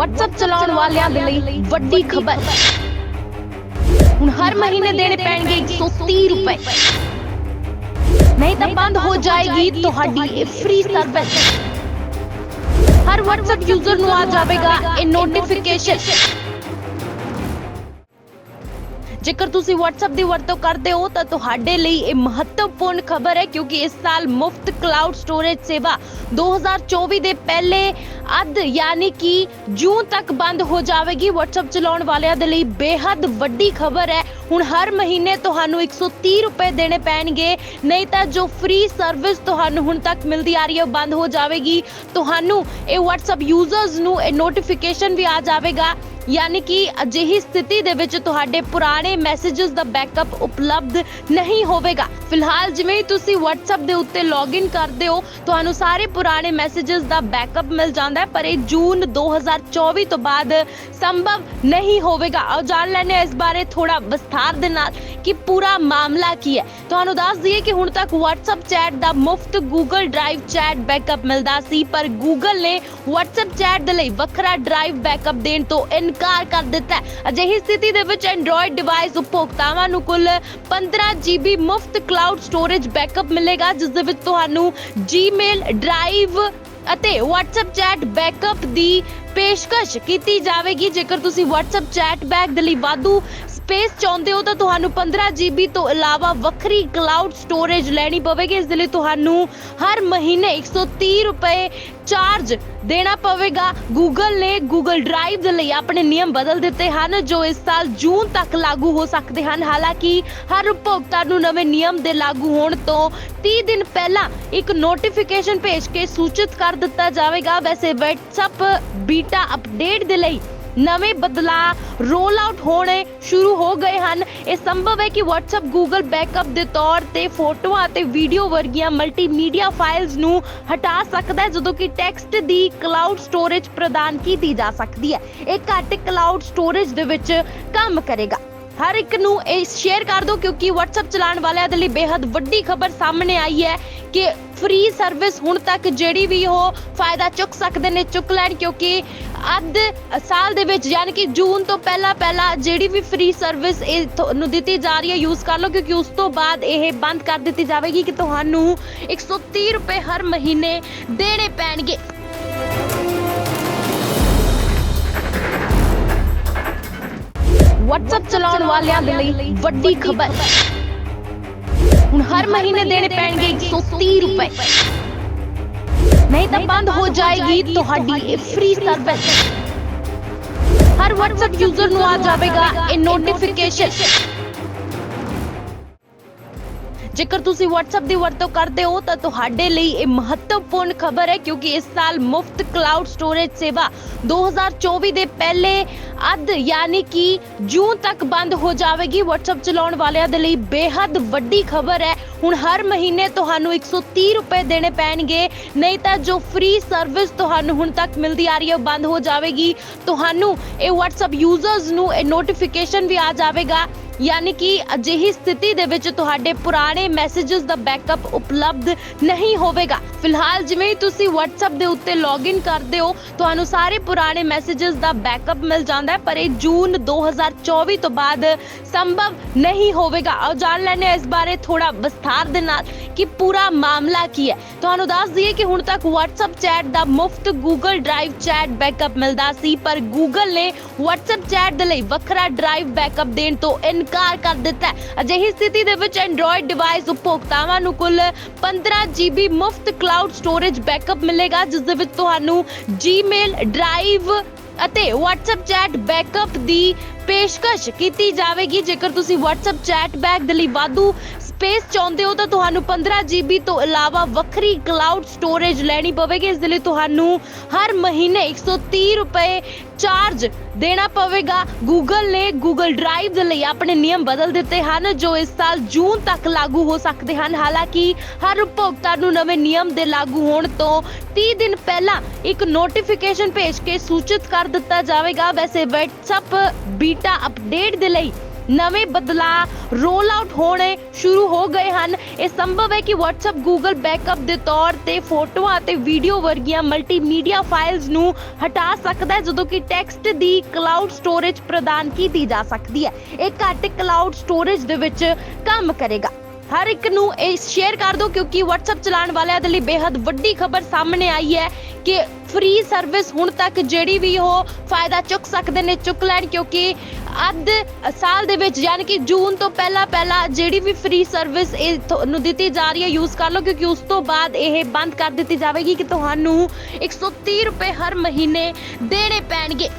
WhatsApp ਚਲਾਉਣ ਵਾਲਿਆਂ ਦੇ ਲਈ ਵੱਡੀ ਖਬਰ ਹੁਣ ਹਰ ਮਹੀਨੇ ਦੇਣੇ ਪੈਣਗੇ 130 ਰੁਪਏ ਨਹੀਂ ਤਾਂ ਬੰਦ ਹੋ ਜਾਏਗੀ ਤੁਹਾਡੀ ਇਹ ਫ੍ਰੀ ਸਰਵਿਸ ਹਰ WhatsApp ਯੂਜ਼ਰ ਨੂੰ ਆ ਜਾਵੇਗਾ ਇਹ ਨੋਟੀਫਿਕੇਸ਼ਨ ਜੇਕਰ ਤੁਸੀਂ WhatsApp ਦੀ ਵਰਤੋਂ ਕਰਦੇ ਹੋ ਤਾਂ ਤੁਹਾਡੇ ਲਈ ਇਹ ਮਹੱਤਵਪੂਰਨ ਖਬਰ ਹੈ ਕਿਉਂਕਿ ਇਸ ਸਾਲ ਮੁਫਤ ਕਲਾਉਡ ਸਟੋਰੇਜ ਸੇਵਾ 2024 ਦੇ ਪਹਿਲੇ ਅੱਧ, ਯਾਨੀ ਕਿ ਜੂਨ ਤੱਕ ਬੰਦ ਹੋ ਜਾਵੇਗੀ। WhatsApp ਚਲਾਉਣ ਵਾਲਿਆਂ ਦੇ ਲਈ ਬੇਹੱਦ ਵੱਡੀ ਖਬਰ ਹੈ। ਹੁਣ ਹਰ ਮਹੀਨੇ ਤੁਹਾਨੂੰ 130 ਰੁਪਏ ਦੇਣੇ ਪੈਣਗੇ। ਨਹੀਂ ਤਾਂ ਜੋ ਫ੍ਰੀ ਸਰਵਿਸ ਤੁਹਾਨੂੰ ਹੁਣ ਤੱਕ ਮਿਲਦੀ ਆ ਰਹੀ ਹੈ ਬੰਦ ਹੋ ਜਾਵੇਗੀ। ਤੁਹਾਨੂੰ ਇਹ WhatsApp ਯੂਜ਼ਰਸ ਨੂੰ ਇਹ ਨੋਟੀਫਿਕੇਸ਼ਨ ਵੀ ਆ ਜਾਵੇਗਾ। ਯਾਨੀ ਕਿ ਅਜਿਹੀ ਸਥਿਤੀ ਦੇ ਵਿੱਚ ਤੁਹਾਡੇ ਪੁਰਾਣੇ ਮੈਸੇजेस ਦਾ ਬੈਕਅਪ ਉਪਲਬਧ ਨਹੀਂ ਹੋਵੇਗਾ। ਫਿਲਹਾਲ ਜਿਵੇਂ ਹੀ ਤੁਸੀਂ WhatsApp ਦੇ ਉੱਤੇ ਲੌਗਇਨ ਕਰਦੇ ਹੋ, ਤੁਹਾਨੂੰ ਸਾਰੇ ਪੁਰਾਣੇ ਮੈਸੇजेस ਦਾ ਬੈਕਅਪ ਮਿਲ ਜਾਂਦਾ ਹੈ, ਪਰ ਇਹ ਜੂਨ 2024 ਤੋਂ ਬਾਅਦ ਸੰਭਵ ਨਹੀਂ ਹੋਵੇਗਾ। ਆਓ ਜਾਣ ਲੈਂਦੇ ਇਸ ਬਾਰੇ ਥੋੜਾ ਵਿਸਥਾਰ ਦੇ ਨਾਲ ਕਿ ਪੂਰਾ ਮਾਮਲਾ ਕੀ ਹੈ। ਤੁਹਾਨੂੰ ਦੱਸ ਦਈਏ ਕਿ ਹੁਣ ਤੱਕ WhatsApp ਚੈਟ ਦਾ ਮੁਫਤ Google Drive ਚੈਟ ਬੈਕਅਪ ਮਿਲਦਾ ਸੀ, ਪਰ Google ਨੇ WhatsApp ਚੈਟ ਦੇ ਲਈ ਵੱਖਰਾ ਡਰਾਈਵ ਬੈਕਅਪ ਦੇਣ ਤੋਂ ਇਨਕਾਰ ਕਰ ਦਿੱਤਾ ਹੈ। ਅਜਿਹੀ ਸਥਿਤੀ ਦੇ ਵਿੱਚ Android ਡਿਵਾਈਸ ਉਪਭੋਗਤਾਵਾਂ ਨੂੰ ਕੁੱਲ 15 GB ਮੁਫਤ ਕਲਾਊਡ ਸਟੋਰੇਜ ਬੈਕਅਪ ਮਿਲੇਗਾ, ਜਿਸ ਦੇ ਵਿੱਚ ਤੁਹਾਨੂੰ Gmail ਡਰਾਈਵ ਅਤੇ WhatsApp ਚੈਟ ਬੈਕਅਪ ਦੀ ਪੇਸ਼ਕਸ਼ ਕੀਤੀ ਜਾਵੇਗੀ। ਜੇਕਰ ਤੁਸੀਂ WhatsApp ਚੈਟ ਬੈਕ ਦੇ ਲਈ ਵਾਧੂ ਸਪੇਸ ਚਾਹੁੰਦੇ ਹੋ ਤਾਂ ਤੁਹਾਨੂੰ 15 GB ਤੋਂ ਇਲਾਵਾ ਵੱਖਰੀ ਕਲਾਉਡ ਸਟੋਰੇਜ ਲੈਣੀ ਪਵੇਗੀ। ਇਸ ਦੇ ਲਈ ਤੁਹਾਨੂੰ ਹਰ ਮਹੀਨੇ 130 ਰੁਪਏ ਚਾਰਜ ਦੇਣਾ ਪਵੇਗਾ। Google ਨੇ Google Drive ਦੇ ਲਈ ਆਪਣੇ ਨਿਯਮ ਬਦਲ ਦਿੱਤੇ ਹਨ, ਜੋ ਇਸ ਸਾਲ ਜੂਨ ਤੱਕ ਲਾਗੂ ਹੋ ਸਕਦੇ ਹਨ। ਹਾਲਾਂਕਿ ਹਰ ਉਪਭੋਗਤਾ ਨੂੰ ਨਵੇਂ ਨਿਯਮ ਦੇ ਲਾਗੂ ਹੋਣ ਤੋਂ 30 ਦਿਨ ਪਹਿਲਾਂ ਇੱਕ ਨੋਟੀਫਿਕੇਸ਼ਨ ਭੇਜ ਕੇ ਸੂਚਿਤ ਕਰ ਦਿੱਤਾ ਜਾਵੇਗਾ। ਵੈਸੇ WhatsApp ਬੀਟਾ ਅਪਡੇਟ ਦੇ ਲਈ ਨਵੇਂ ਬਦਲਾਅ ਰੋਲ ਆਊਟ ਹੋਣੇ ਸ਼ੁਰੂ ਹੋ ਗਏ ਹਨ। ਇਹ ਸੰਭਵ ਹੈ ਕਿ WhatsApp, Google ਬੈਕਅਪ ਦੇ ਤੌਰ ਤੇ ਫੋਟੋਆਂ ਅਤੇ ਵੀਡੀਓ ਵਰਗੀਆਂ ਮਲਟੀਮੀਡੀਆ ਫਾਈਲਸ ਨੂੰ ਹਟਾ ਸਕਦਾ ਹੈ, ਜਦੋਂ ਕਿ ਟੈਕਸਟ ਦੀ ਕਲਾਊਡ ਸਟੋਰੇਜ ਪ੍ਰਦਾਨ ਕੀਤੀ ਜਾ ਸਕਦੀ ਹੈ। ਇਹ ਘੱਟ ਕਲਾਊਡ ਸਟੋਰੇਜ ਦੇ ਵਿੱਚ ਕੰਮ ਕਰੇਗਾ। ਹਰ ਇੱਕ ਨੂੰ ਇਹ ਸ਼ੇਅਰ ਕਰ ਦਿਓ, ਕਿਉਂਕਿ WhatsApp ਚਲਾਉਣ ਵਾਲਿਆਂ ਦੇ ਲਈ ਬੇहद ਵੱਡੀ ਖਬਰ ਸਾਹਮਣੇ ਆਈ ਹੈ ਕਿ ਫ੍ਰੀ ਸਰਵਿਸ ਹੁਣ ਤੱਕ ਜਿਹੜੀ ਵੀ ਉਹ ਫਾਇਦਾ ਚੁੱਕ ਸਕਦੇ ਨੇ, ਚੁੱਕ ਲੈਣ ਕਿਉਂਕਿ ਅੱਧ ਸਾਲ ਦੇ ਵਿੱਚ ਯਾਨੀ ਕਿ ਜੂਨ ਤੋਂ ਪਹਿਲਾਂ ਪਹਿਲਾਂ ਜਿਹੜੀ ਵੀ ਫ੍ਰੀ ਸਰਵਿਸ ਇਹ ਦਿੱਤੀ ਜਾ ਰਹੀ ਹੈ ਯੂਜ਼ ਕਰ ਲਓ ਕਿਉਂਕਿ ਉਸ ਤੋਂ ਬਾਅਦ ਇਹ ਬੰਦ ਕਰ ਦਿੱਤੀ ਜਾਵੇਗੀ ਕਿ ਤੁਹਾਨੂੰ 130 ਰੁਪਏ ਹਰ ਮਹੀਨੇ ਦੇਣੇ ਪੈਣਗੇ। WhatsApp ਚਲਾਉਣ ਵਾਲਿਆਂ ਦੇ ਲਈ ਵੱਡੀ ਖਬਰ। ਹੁਣ ਹਰ ਮਹੀਨੇ ਦੇਣੇ ਪੈਣਗੇ 130 ਰੁਪਏ। ਨਹੀਂ ਤਾਂ ਬੰਦ ਹੋ ਜਾਏਗੀ ਤੁਹਾਡੀ ਇਹ ਫ੍ਰੀ ਸਰਵਿਸ ਹਰ WhatsApp ਯੂਜ਼ਰ ਨੂੰ ਆ ਜਾਵੇਗਾ ਇਹ ਨੋਟੀਫਿਕੇਸ਼ਨ ਜੇਕਰ ਤੁਸੀਂ WhatsApp ਦੀ ਵਰਤੋਂ ਕਰਦੇ ਹੋ, ਤਾਂ ਤੁਹਾਡੇ ਲਈ ਇਹ ਮਹੱਤਵਪੂਰਨ ਖਬਰ ਹੈ, ਕਿਉਂਕਿ ਇਸ ਸਾਲ ਮੁਫਤ ਕਲਾਉਡ ਸਟੋਰੇਜ ਸੇਵਾ 2024 ਦੇ ਪਹਿਲੇ ਅੱਧ, ਯਾਨੀ ਕਿ ਜੂਨ ਤੱਕ ਬੰਦ ਹੋ ਜਾਵੇਗੀ। WhatsApp ਚਲਾਉਣ ਵਾਲਿਆਂ ਦੇ ਲਈ ਬੇਹੱਦ ਵੱਡੀ ਖਬਰ ਹੈ। ਹੁਣ ਹਰ ਮਹੀਨੇ ਤੁਹਾਨੂੰ 130 ਰੁਪਏ ਦੇਣੇ ਪੈਣਗੇ। ਨਹੀਂ ਤਾਂ ਜੋ ਫ੍ਰੀ ਸਰਵਿਸ ਤੁਹਾਨੂੰ ਹੁਣ ਤੱਕ ਮਿਲਦੀ ਆ ਰਹੀ ਹੈ, ਉਹ ਬੰਦ ਹੋ ਜਾਵੇਗੀ। ਤੁਹਾਨੂੰ ਇਹ WhatsApp ਯੂਜ਼ਰਸ ਨੂੰ ਇਹ ਨੋਟੀਫਿਕੇਸ਼ਨ ਵੀ ਆ ਜਾਵੇਗਾ। ਯਾਨੀ ਕਿ ਅਜਿਹੀ ਸਥਿਤੀ ਦੇ ਵਿੱਚ ਤੁਹਾਡੇ ਪੁਰਾਣੇ ਮੈਸੇजेस ਦਾ ਬੈਕਅਪ ਉਪਲਬਧ ਨਹੀਂ ਹੋਵੇਗਾ। ਫਿਲਹਾਲ ਜਿਵੇਂ ਤੁਸੀਂ WhatsApp ਦੇ ਉੱਤੇ ਲੌਗਇਨ ਕਰਦੇ ਹੋ, ਤੁਹਾਨੂੰ ਸਾਰੇ ਪੁਰਾਣੇ ਮੈਸੇजेस ਦਾ ਬੈਕਅਪ ਮਿਲ ਜਾਂਦਾ ਹੈ, ਪਰ ਇਹ ਜੂਨ 2024 ਤੋਂ ਬਾਅਦ ਸੰਭਵ ਨਹੀਂ ਹੋਵੇਗਾ। ਆਓ ਜਾਣ ਲੈਣੇ ਇਸ ਬਾਰੇ ਥੋੜਾ ਵਿਸਥਾਰ ਦੇ ਨਾਲ ਕਿ ਪੂਰਾ ਮਾਮਲਾ ਕੀ ਹੈ। ਤੁਹਾਨੂੰ ਦੱਸ ਦਈਏ ਕਿ ਹੁਣ ਤੱਕ WhatsApp ਚੈਟ ਦਾ ਮੁਫਤ Google ਡਰਾਈਵ ਚੈਟ ਬੈਕਅਪ ਮਿਲਦਾ ਸੀ, ਪਰ Google ਨੇ WhatsApp ਚੈਟ ਦੇ ਲਈ ਵੱਖਰਾ ਡਰਾਈਵ ਬੈਕਅਪ ਦੇਣ ਤੋਂ ਇਨਕਾਰ ਕਰ ਦਿੱਤਾ ਹੈ। ਅਜਿਹੀ ਸਥਿਤੀ ਦੇ ਵਿੱਚ Android ਡਿਵਾਈਸ ਉਪਭੋਗਤਾਵਾਂ ਨੂੰ ਕੁੱਲ 15 GB ਮੁਫਤ ਕਲਾਉਡ ਸਟੋਰੇਜ ਬੈਕਅਪ ਮਿਲੇਗਾ, ਜਿਸ ਦੇ ਵਿੱਚ ਤੁਹਾਨੂੰ Gmail ਡਰਾਈਵ ਅਤੇ WhatsApp ਚੈਟ ਬੈਕਅਪ ਦੀ ਪੇਸ਼ਕਸ਼ ਕੀਤੀ ਜਾਵੇਗੀ। ਜੇਕਰ ਤੁਸੀਂ WhatsApp ਚੈਟ ਬੈਕ ਦੇ ਲਈ ਵਾਧੂ ਸਪੇਸ ਚਾਹੁੰਦੇ ਹੋ ਤਾਂ ਤੁਹਾਨੂੰ 15 GB ਤੋਂ ਇਲਾਵਾ ਵੱਖਰੀ ਕਲਾਉਡ ਸਟੋਰੇਜ ਲੈਣੀ ਪਵੇਗੀ। ਇਸ ਦੇ ਲਈ ਤੁਹਾਨੂੰ ਹਰ ਮਹੀਨੇ 130 ਰੁਪਏ ਚਾਰਜ ਦੇਣਾ ਪਵੇਗਾ। Google ਨੇ Google Drive ਦੇ ਲਈ ਆਪਣੇ ਨਿਯਮ ਬਦਲ ਦਿੱਤੇ ਹਨ, ਜੋ ਇਸ ਸਾਲ ਜੂਨ ਤੱਕ ਲਾਗੂ ਹੋ ਸਕਦੇ ਹਨ। ਹਾਲਾਂਕਿ ਹਰ ਉਪਭੋਗਤਾ ਨੂੰ ਨਵੇਂ ਨਿਯਮ ਦੇ ਲਾਗੂ ਹੋਣ ਤੋਂ 30 ਦਿਨ ਪਹਿਲਾਂ ਇੱਕ ਨੋਟੀਫਿਕੇਸ਼ਨ ਭੇਜ ਕੇ ਸੂਚਿਤ ਕਰ ਦਿੱਤਾ ਜਾਵੇਗਾ। ਵੈਸੇ WhatsApp ਬੀਟਾ ਅਪਡੇਟ ਦੇ ਲਈ ਨਵੇਂ ਬਦਲਾਅ ਰੋਲ ਆਊਟ ਹੋਣੇ ਸ਼ੁਰੂ ਹੋ ਗਏ ਹਨ। ਇਹ ਸੰਭਵ ਹੈ ਕਿ WhatsApp, Google ਬੈਕਅਪ ਦੇ ਤੌਰ ਤੇ ਫੋਟੋਆਂ ਅਤੇ ਵੀਡੀਓ ਵਰਗੀਆਂ ਮਲਟੀਮੀਡੀਆ ਫਾਈਲਸ ਨੂੰ ਹਟਾ ਸਕਦਾ ਹੈ, ਜਦੋਂ ਕਿ ਟੈਕਸਟ ਦੀ ਕਲਾਊਡ ਸਟੋਰੇਜ ਪ੍ਰਦਾਨ ਕੀਤੀ ਜਾ ਸਕਦੀ ਹੈ। ਇਹ ਘੱਟ ਕਲਾਊਡ ਸਟੋਰੇਜ ਦੇ ਵਿੱਚ ਕੰਮ ਕਰੇਗਾ। ਹਰ ਇੱਕ ਨੂੰ ਇਹ ਸ਼ੇਅਰ ਕਰ ਦਿਓ ਕਿਉਂਕਿ WhatsApp ਚਲਾਉਣ ਵਾਲਿਆਂ ਦੇ ਲਈ ਬੇहद ਵੱਡੀ ਖਬਰ ਸਾਹਮਣੇ ਆਈ ਹੈ ਕਿ ਫ੍ਰੀ ਸਰਵਿਸ ਹੁਣ ਤੱਕ ਜਿਹੜੀ ਵੀ ਉਹ ਫਾਇਦਾ ਚੁੱਕ ਸਕਦੇ ਨੇ, ਚੁੱਕ ਲੈਣ ਕਿਉਂਕਿ ਅੱਧ ਸਾਲ ਦੇ ਵਿੱਚ ਯਾਨੀ ਕਿ ਜੂਨ ਤੋਂ ਪਹਿਲਾਂ ਪਹਿਲਾਂ ਜਿਹੜੀ ਵੀ ਫ੍ਰੀ ਸਰਵਿਸ ਇਹ ਤੁਹਾਨੂੰ ਦਿੱਤੀ ਜਾ ਰਹੀ ਹੈ ਯੂਜ਼ ਕਰ ਲਓ ਕਿਉਂਕਿ ਉਸ ਤੋਂ ਬਾਅਦ ਇਹ ਬੰਦ ਕਰ ਦਿੱਤੀ ਜਾਵੇਗੀ ਕਿ ਤੁਹਾਨੂੰ 130 ਰੁਪਏ ਹਰ ਮਹੀਨੇ ਦੇਣੇ ਪੈਣਗੇ।